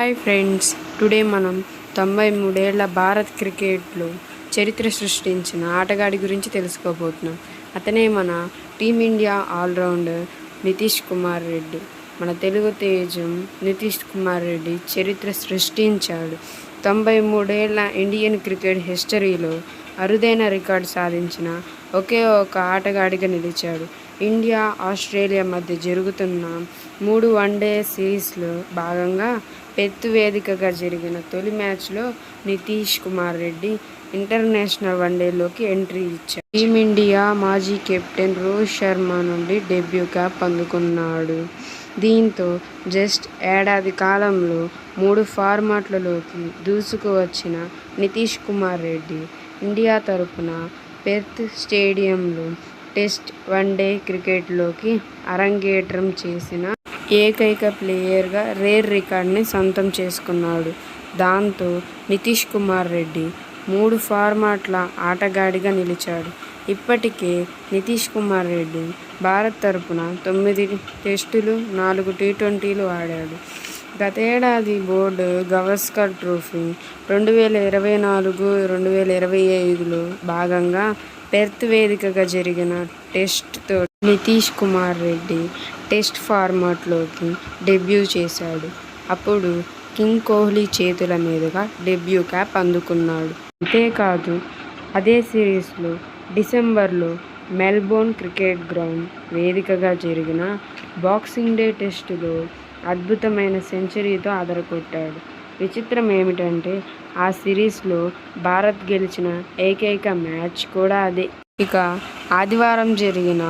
Hi friends today మనం తొంభై మూడేళ్ళ భారత్ క్రికెట్లో చరిత్ర సృష్టించిన ఆటగాడి గురించి తెలుసుకోబోతున్నాం. అతనే మన team India all rounder Nitish Kumar Reddy. మన తెలుగు తేజం నితీష్ కుమార్ రెడ్డి చరిత్ర సృష్టించాడు. తొంభై మూడేళ్ళ ఇండియన్ క్రికెట్ హిస్టరీలో అరుదైన రికార్డు సాధించిన ఒకే ఒక ఆటగాడిగా నిలిచాడు. ఇండియా ఆస్ట్రేలియా మధ్య జరుగుతున్న మూడు వన్డే సిరీస్లో భాగంగా పెత్తు వేదికగా జరిగిన తొలి మ్యాచ్లో నితీష్ కుమార్ రెడ్డి ఇంటర్నేషనల్ వన్డేలోకి ఎంట్రీ ఇచ్చారు. టీమిండియా మాజీ కెప్టెన్ రోహిత్ శర్మ నుండి డెబ్యూ క్యాప్ అందుకున్నాడు. దీంతో జస్ట్ ఏడాది కాలంలో మూడు ఫార్మాట్లలోకి దూసుకువచ్చిన నితీష్ కుమార్ రెడ్డి ఇండియా తరపున పెర్త్ స్టేడియంలో టెస్ట్ వన్డే క్రికెట్లోకి అరంగేట్రం చేసిన ఏకైక ప్లేయర్గా రేర్ రికార్డ్ని సొంతం చేసుకున్నాడు. దాంతో నితీష్ కుమార్ రెడ్డి మూడు ఫార్మాట్ల ఆటగాడిగా నిలిచాడు. ఇప్పటికే నితీష్ కుమార్ రెడ్డి భారత్ తరపున తొమ్మిది టెస్టులు నాలుగు టీ ట్వంటీలు ఆడాడు గతేడాది బోర్డు గవస్కర్ ట్రోఫీ రెండు వేల ఇరవై నాలుగు రెండు వేల ఇరవై ఐదులో భాగంగా పెర్త్ వేదికగా జరిగిన టెస్ట్తో నితీష్ కుమార్ రెడ్డి టెస్ట్ ఫార్మాట్లోకి డెబ్యూ చేశాడు. అప్పుడు కింగ్ కోహ్లీ చేతుల మీదుగా డెబ్యూ క్యాప్ అందుకున్నాడు. అంతేకాదు అదే సిరీస్లో డిసెంబర్లో మెల్బోర్న్ క్రికెట్ గ్రౌండ్ వేదికగా జరిగిన బాక్సింగ్ డే టెస్టులో అద్భుతమైన సెంచరీతో అదరకొట్టాడు విచిత్రం ఏమిటంటే ఆ సిరీస్లో భారత్ గెలిచిన ఏకైక మ్యాచ్ కూడా అదే. ఇక ఆదివారం జరిగిన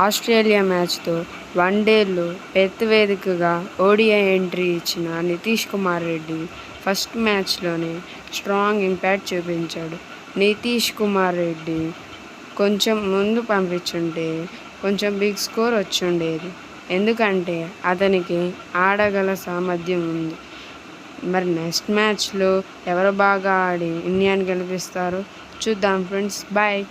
ఆస్ట్రేలియా మ్యాచ్తో వన్డేలో పెర్త్ వేదికగా ఓడిఐ ఎంట్రీ ఇచ్చిన నితీష్ కుమార్ రెడ్డి ఫస్ట్ మ్యాచ్లోనే స్ట్రాంగ్ ఇంపాక్ట్ చూపించాడు. నితీష్ కుమార్ రెడ్డి కొంచెం ముందు పంపించుంటే కొంచెం బిగ్ స్కోర్ వచ్చుండేది. ఎందుకంటే అతనికి ఆడగల సామర్థ్యం ఉంది. మరి నెక్స్ట్ మ్యాచ్లో ఎవరు బాగా ఆడి ఇండియాని గెలిపిస్తారు చూద్దాం ఫ్రెండ్స్. బాయ్.